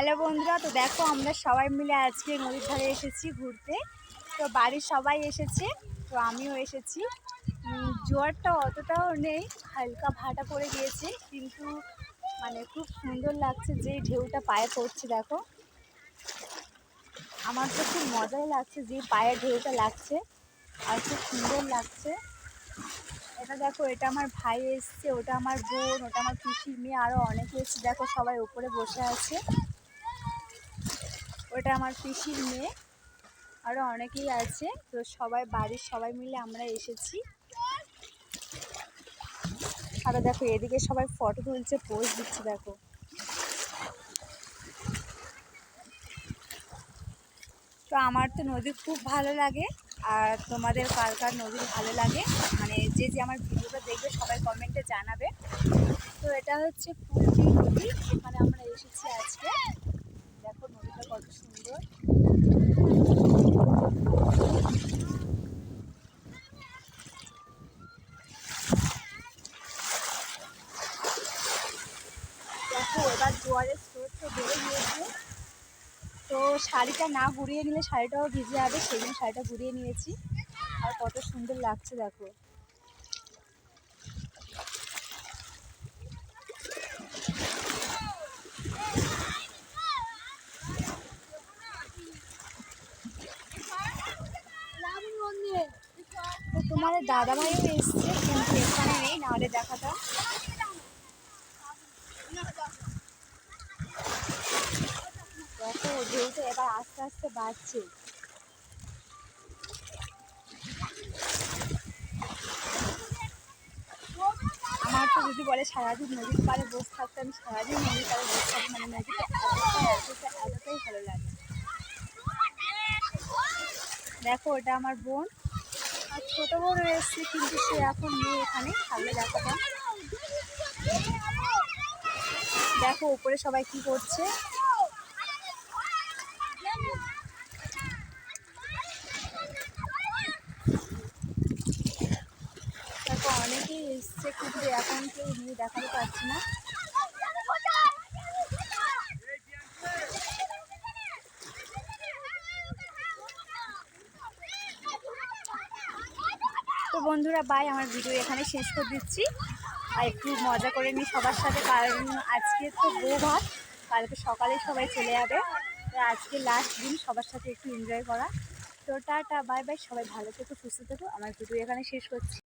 Hello বন্ধুরা, তো দেখো আমরা সবাই মিলে আজকে নদীর ধারে এসেছি ঘুরতে। তো বাড়ির সবাই এসেছে, তো আমিও এসেছি। জোয়ারটা অতটাও নেই, হালকা ভাটা পড়ে গিয়েছে, কিন্তু মানে খুব সুন্দর লাগছে যে ঢেউটা পায়ে পড়ছে, দেখো। আমার তো খুব মজাই লাগছে যে পায়ে ঢেউটা লাগছে, আর খুব সুন্দর লাগছে। এটা দেখো, এটা আমার ভাই এসছে, ওটা আমার বোন, ওটা আমার পিসির মেয়ে আরও অনেকে এসছে। দেখো সবাই উপরে বসে আছে। ওটা আমার পিসির মেয়ে। আরও অনেকেই আছে। তো সবাই, বাড়ির সবাই মিলে আমরা এসেছি। আরও দেখো, এদিকে সবাই ফটো তুলছে পোজ দিচ্ছে, দেখো। তো আমার তো নদী খুব ভালো লাগে, আর তোমাদের কার কার নদী ভালো লাগে মানে যে যে আমার ভিডিওটা দেখবে সবাই কমেন্টে জানাবে। তো এটা হচ্ছে কুলটি নদী এখানে আমরা এসেছি আজকে দেখো নদীটা কত সুন্দর এবার জোয়ারের স্রোত তো বেড়ে গিয়েছে। তো শাড়িটা না ঘুরিয়ে নিলে শাড়িটাও ভিজে যাবে সেই জন্য শাড়িটা ঘুরিয়ে নিয়েছি। আর কত সুন্দর লাগছে দেখো। তো তোমাদের দাদাভাইও এসছে কিন্তু এখানে নেই না নাহলে দেখাতাম দেখো ঢেউটা এবার আস্তে আস্তে বাড়ছে। আমার তো যদি বলে সারাদিন নদীর পাড়ে বসে থাকতে আমি সারাদিন নদীর পাড়ে বসে থাকি মানে এতটাই এতটা এতটাই ভালো লাগে। দেখো ওটা আমার বোন। আর ছোটো বোন এসছে, কিন্তু সে এখন নেই এখানে, সামনে দেখাতাম দেখো, উপরে সবাই কি করছে দেখো এসছে কিন্তু এখন কেউ নিয়ে দেখাতে পারছি না। তো বন্ধুরা বাই আমার ভিডিও এখানে শেষ করে দিচ্ছি। আর একটু মজা করে নিই সবার সাথে, কারণ আজকে তো বউ ভাত, কালকে সকালে সবাই চলে যাবে। তো আজকে লাস্ট দিন সবার সাথে একটু এনজয় করা। তো টাটা বাই বাই সবাই ভালো থেকো, সুস্থ থেকো। আমার ভিডিও এখানে শেষ করছি।